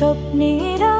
স্বপ্নেরা